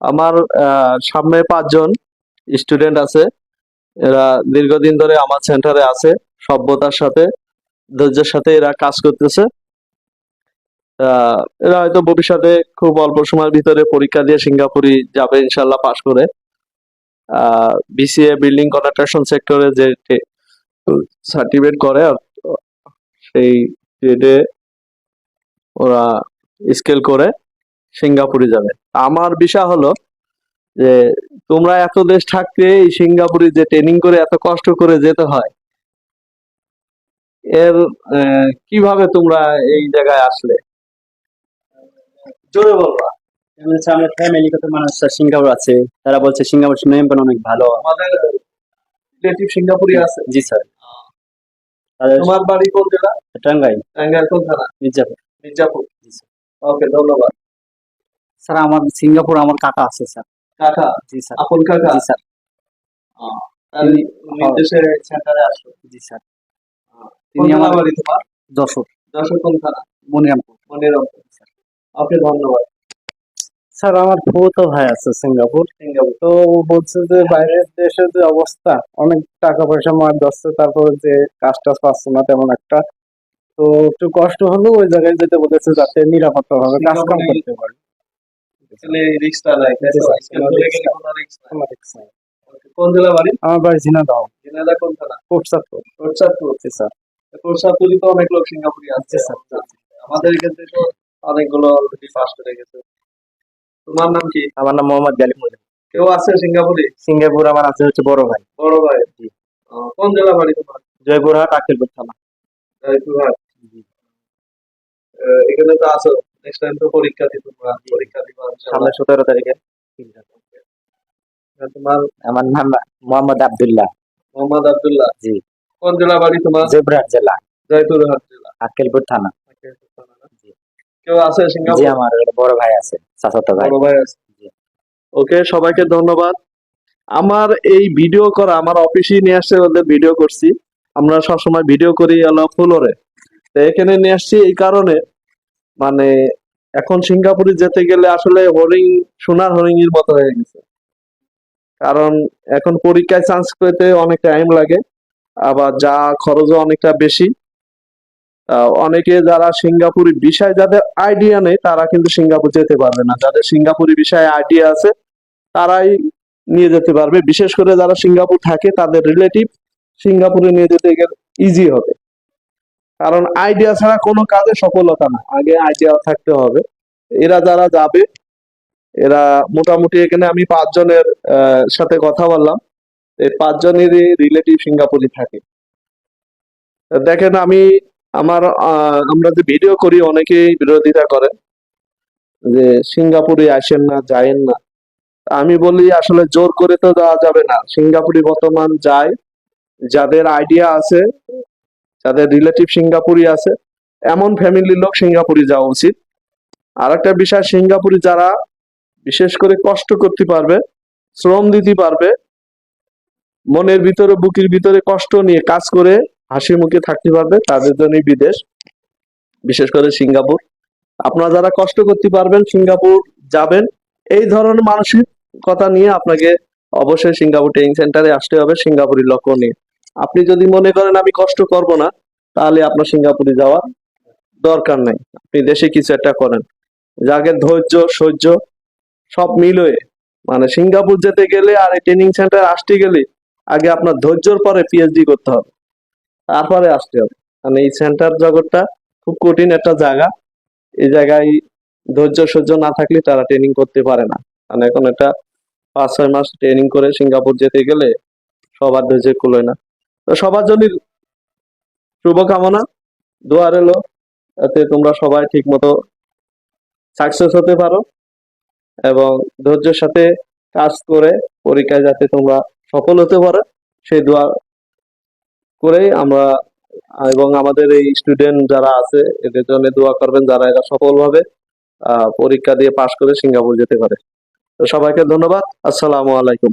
আমার সামনে পাঁচজন স্টুডেন্ট আছে। এরা দীর্ঘদিন ধরে আমার সেন্টারে আছে, সভ্যতার সাথে, ধৈর্যের সাথে এরা কাজ করতেছে। এরা হয়তো ভবিষ্যতে খুব অল্প সময়ের ভিতরে পরীক্ষা দিয়ে সিঙ্গাপুরি যাবে, ইনশাল্লাহ পাশ করে। বিসিএ বিল্ডিং কন্ট্রাকশন সেক্টরে যে সার্টিফিকেট করে সেই গ্রেডে ওরা স্কেল করে। সিঙ্গাপুরে যাবে। আমার বিষয় হলো যে তোমরা এত দেশ থাকতে এই সিঙ্গাপুরে যে ট্রেনিং করে এত কষ্ট করে যেতে হয় এর কীভাবে তোমরা এই জায়গায় আসলে? জোরে বলবা। হচ্ছে আমার ফ্যামিলিগত মানুষ সিঙ্গাপুর আছে তারা বলছে সিঙ্গাপুর মেম্বার অনেক ভালো। আমাদের রিলেটিভ সিঙ্গাপুরে আছে। জি স্যার তোমার বাড়ি কোন জেলা? টাঙ্গাই টাঙ্গাইল কোন থানা মির্জাপুর। মির্জাপুর। জি স্যার ওকে ধন্যবাদ। স্যার আমার সিঙ্গাপুর আমার কাকা আছে স্যার। কাকা? জি স্যার। আপন কাকা? জি স্যার। সেন্টারে জি স্যার। তিনি আমার বাড়ি তোমার? যশোর। কোন থানা মনিরামপুর। মনিরম ওকে ধন্যবাদ। স্যার আমার ফুতো ভাই আছে সিঙ্গাপুর। সিঙ্গাপুর। তো বলছে যে বাইরের দেশের যে অবস্থা অনেক টাকা পয়সা মার যাচ্ছে তারপরে যে কাজ টাজ পাচ্ছে না তেমন একটা। তো একটু কষ্ট হলেও ওই জায়গায় যেতে বলেছে যাতে নিরাপত্তা ভাবে কাজ কাম করতে পারে। রিক্সটা নাই কোনো জেলা বাড়ি? আমার বাড়ি ঝিনাদাও জেনাদা কোন থানা? কোটসাদপুর কোটসাদপুর স্যার। কোটসাদপুরই তো অনেক লোক সিঙ্গাপুরে আছে স্যার। আমাদের এখান থেকে অনেকগুলো অলরেডি পাস করে গেছে। তোমার নাম কি? আমার নাম মোহাম্মদ মুজিব কেউ আছে সিঙ্গাপুরে? সিঙ্গাপুর আমার আছে হচ্ছে বড় ভাই। বড় ভাই। জি। কোন জেলা বাড়ি তোমার? জয়পুরহাট আকিলপুর থানা। জয়পুরহাট। এখানে তো আছো। নেক্সট টাইম তো পরীক্ষা দিতে পরীক্ষা দিবা সামনে সতেরো তারিখে। তোমার? আমার নাম মোহাম্মদ আবদুল্লাহ। মোহাম্মদ আব্দুল্লাহ। জি। কোন জেলা বাড়ি তোমার? জয়পুরহাট জেলা। জয়পুরহাট জেলা। আকিলপুর থানা। কেউ আছে জি আমার বড় ভাই আছে চাচাতো ভাই। বড় ভাই আছে। ওকে সবাইকে ধন্যবাদ। আমার এই ভিডিও করা আমার অফিসে নিয়ে আসছে ওদের ভিডিও করছি। আমরা সবসময় ভিডিও করি হলো ফ্লোরে। তো এখানে নিয়ে আসছি এই কারণে মানে এখন সিঙ্গাপুরে যেতে গেলে আসলে হরিং সোনার হরিং এর মতো হয়ে গেছে। কারণ এখন পরীক্ষায় চান্স পেতে অনেক টাইম লাগে, আবার যা খরচও অনেকটা বেশি। অনেকে যারা সিঙ্গাপুরি বিষয় যাদের আইডিয়া নেই, তারা কিন্তু সিঙ্গাপুর যেতে পারবে না। যাদের সিঙ্গাপুরি বিষয়ে আইডিয়া আছে, তারাই নিয়ে যেতে পারবে। বিশেষ করে যারা সিঙ্গাপুর থাকে, তাদের রিলেটিভ সিঙ্গাপুরে নিয়ে যেতে গেলে ইজি হবে। কারণ আইডিয়া ছাড়া কোনো কাজে সফলতা না। আগে আইডিয়া থাকতে হবে। এরা যারা যাবে, এরা মোটামুটি এখানে আমি পাঁচজনের সাথে কথা বললাম। এই পাঁচজনেরই রিলেটিভ সিঙ্গাপুরে থাকে। দেখেন আমি আমার আমরা যে ভিডিও করি, অনেকেই বিরোধিতা করেন যে সিঙ্গাপুরে আসেন না, যায়েন না। আমি বলি আসলে জোর করে তো যাওয়া যাবে না। সিঙ্গাপুরে বর্তমান যায়, যাদের আইডিয়া আছে যাদের রিলেটিভ সিঙ্গাপুরি আছে, এমন ফ্যামিলির লোক সিঙ্গাপুরে যাওয়া উচিত। আর একটা বিষয়, সিঙ্গাপুরে যারা বিশেষ করে কষ্ট করতে পারবে, শ্রম দিতে পারবে, মনের ভিতরে, বুকের ভিতরে কষ্ট নিয়ে কাজ করে হাসি মুখে থাকতে পারবে, তাদের জন্যই বিদেশ, বিশেষ করে সিঙ্গাপুর। আপনারা যারা কষ্ট করতে পারবেন, সিঙ্গাপুর যাবেন, এই ধরনের মানসিকতা নিয়ে আপনাকে অবশ্যই সিঙ্গাপুর ট্রেনিং সেন্টারে আসতে হবে, সিঙ্গাপুরি লক্ষ্য নিয়ে। আপনি যদি মনে করেন আমি কষ্ট করব না, তাহলে আপনার সিঙ্গাপুরে যাওয়ার দরকার নেই। আপনি দেশে কিছু একটা করেন। যাকে ধৈর্য, সহ্য, সব মিলয়ে মানে সিঙ্গাপুর যেতে গেলে আর এই ট্রেনিং সেন্টার আসতে গেলে আগে আপনার ধৈর্যর পরে পিএইচডি করতে হবে। তারপরে আসতে হবে। মানে এই সেন্টার জগৎটা খুব কঠিন একটা জায়গা। এই জায়গায় ধৈর্য, সহ্য না থাকলে তারা ট্রেনিং করতে পারে না। মানে এখন একটা পাঁচ, ছয় মাস ট্রেনিং করে সিঙ্গাপুর যেতে গেলে সবার ধৈর্য কুলোয় না। তো সবার জন্য শুভকামনা, দোয়া রইল, যাতে তোমরা সবাই ঠিক মতো সাকসেস হতে পারো এবং ধৈর্যের সাথে কাজ করে পরীক্ষায় যাতে তোমরা সফল হতে পারো, সেই দোয়া করেই আমরা, এবং আমাদের এই স্টুডেন্ট যারা আছে, এদের জন্য দোয়া করবেন যারা এরা সফলভাবে পরীক্ষা দিয়ে পাশ করে সিঙ্গাপুর যেতে পারে। তো সবাইকে ধন্যবাদ, আসসালামু আলাইকুম।